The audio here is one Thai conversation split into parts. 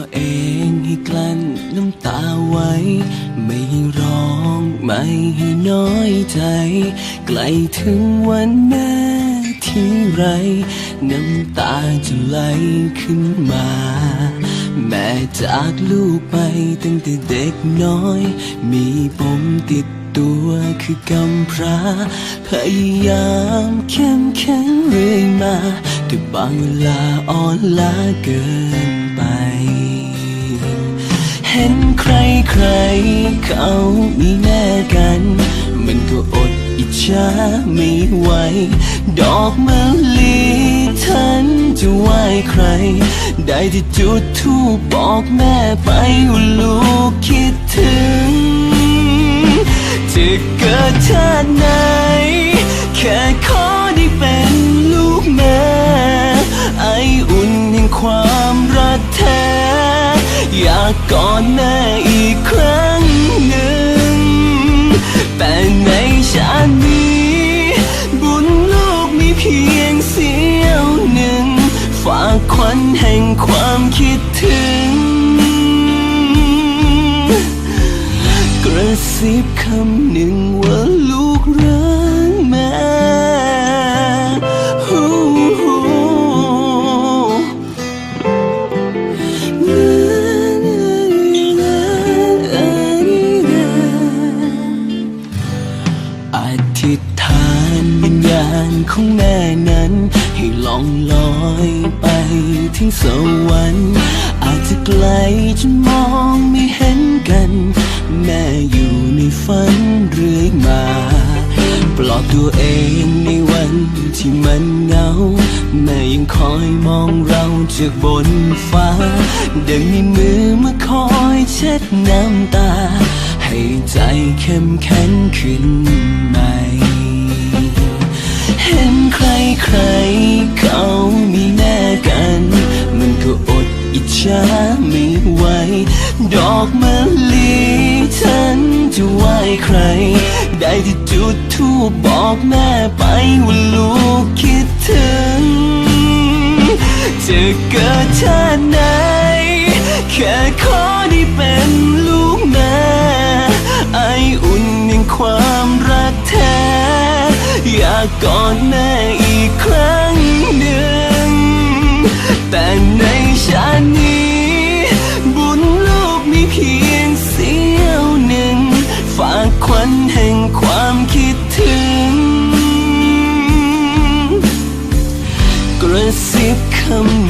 บอเองให้กลั้นน้ำตาไว้ ไม่ให้ร้องไม่ให้น้อยใจ ใกล้ถึงวันแม่ที่ไร น้ำตาจะไหลขึ้นมา แม่จากลูกไปตั้งแต่เด็กน้อย มีปมติดตัวคือกำพร้า พยายามเข้มแข็งเรื่อยมา แต่บางเวลาอ่อนล้าเกินไป ใครเขามีแน่กัน มันก็อดอิจฉาไม่ไหว ดอกมะลิฉันจะไหวใคร ได้ที่จุดทูบบอกแม่ไปว่าลูกคิดถึงจะเกิดชาติไหนแากกอดแม่อีกครั้งหนึ่ง แต่ในชาตินี้ บุญลูกมีเพียงเสี้ยวหนึ่ง ฝากควันแห่งความคิดถึง กระซิบคำหนึ่งว่า อธิษฐานวิญญาณของแม่นั้น ให้ล่องลอยไปถึงสวรรค์ อาจจะไกลจนมองไม่เห็นกัน แม่อยู่ในฝันเรื่อยมาปลอบตัวเองในวันที่มันเหงา แม่ยังคอยมองเราจากบนฟ้า ดังมีมือมาคอยเช็ดน้ำตา ให้ใจเข้มแข็งขึ้นใหม่เห็นใครใครเขามีแน่กัน มันก็อดอิจฉาไม่ไหว ดอกมะลิฉันจะไหวใคร ได้ที่จุดทูปบอกแม่ไปว่าลูกคิดถึง จะเกิดชาติไหน แค่ขอได้เป็นลูก ความรักแท้ อยากกอดแม่อีกครั้งหนึ่ง แต่ในชาตินี้ บุญลูกมีเพียงเสี้ยวหนึ่ง ฝากควันแห่งความคิดถึง กระซิบคำ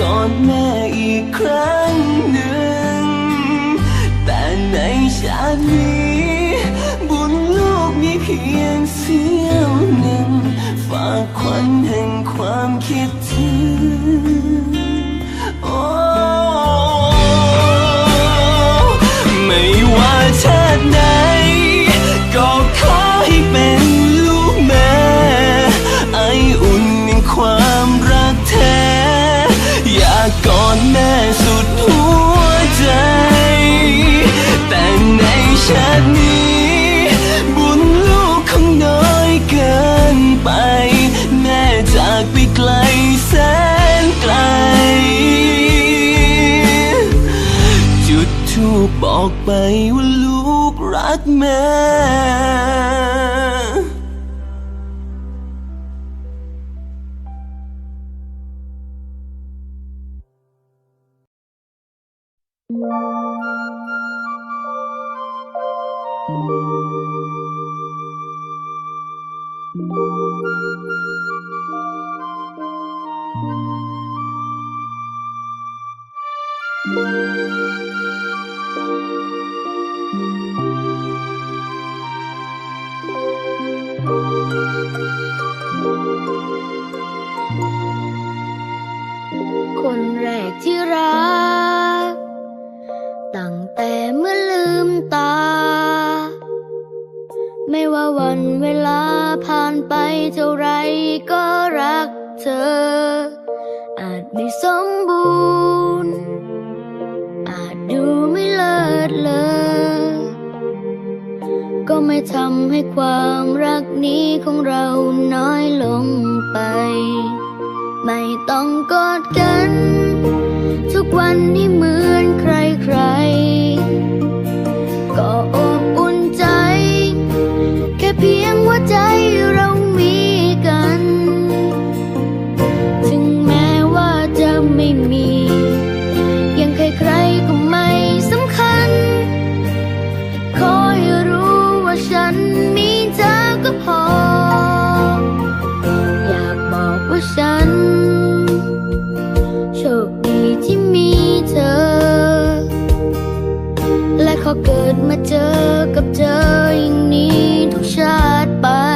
กอดแม่อีกครั้งหนึ่ง แต่ในชาตินี้ บุญลูกมีเพียงเสี้ยวหนึ่ง ฝากควันแห่งความคิดถึงโอ้ไม่ บอกไปว่าลูกรักแม่ คนแรกที่รัก ตั้งแต่เมื่อลืมตา ไม่ว่าวันเวลาผ่านไปเท่าไรก็รักเธอ อาจไม่สมบูรณ์ อาจดูไม่ ลิศเลอก็ไม่ทำให้ความรักนี้ของเราน้อยลงไป ไม่ต้องกอดกัน ทุกวันให้เหมือนใครใคร ก็อบอุ่นใจ แค่เพียงว่าใจเรา อเกิดมาเจอกับเธออย่างนี้ทุกชาติไป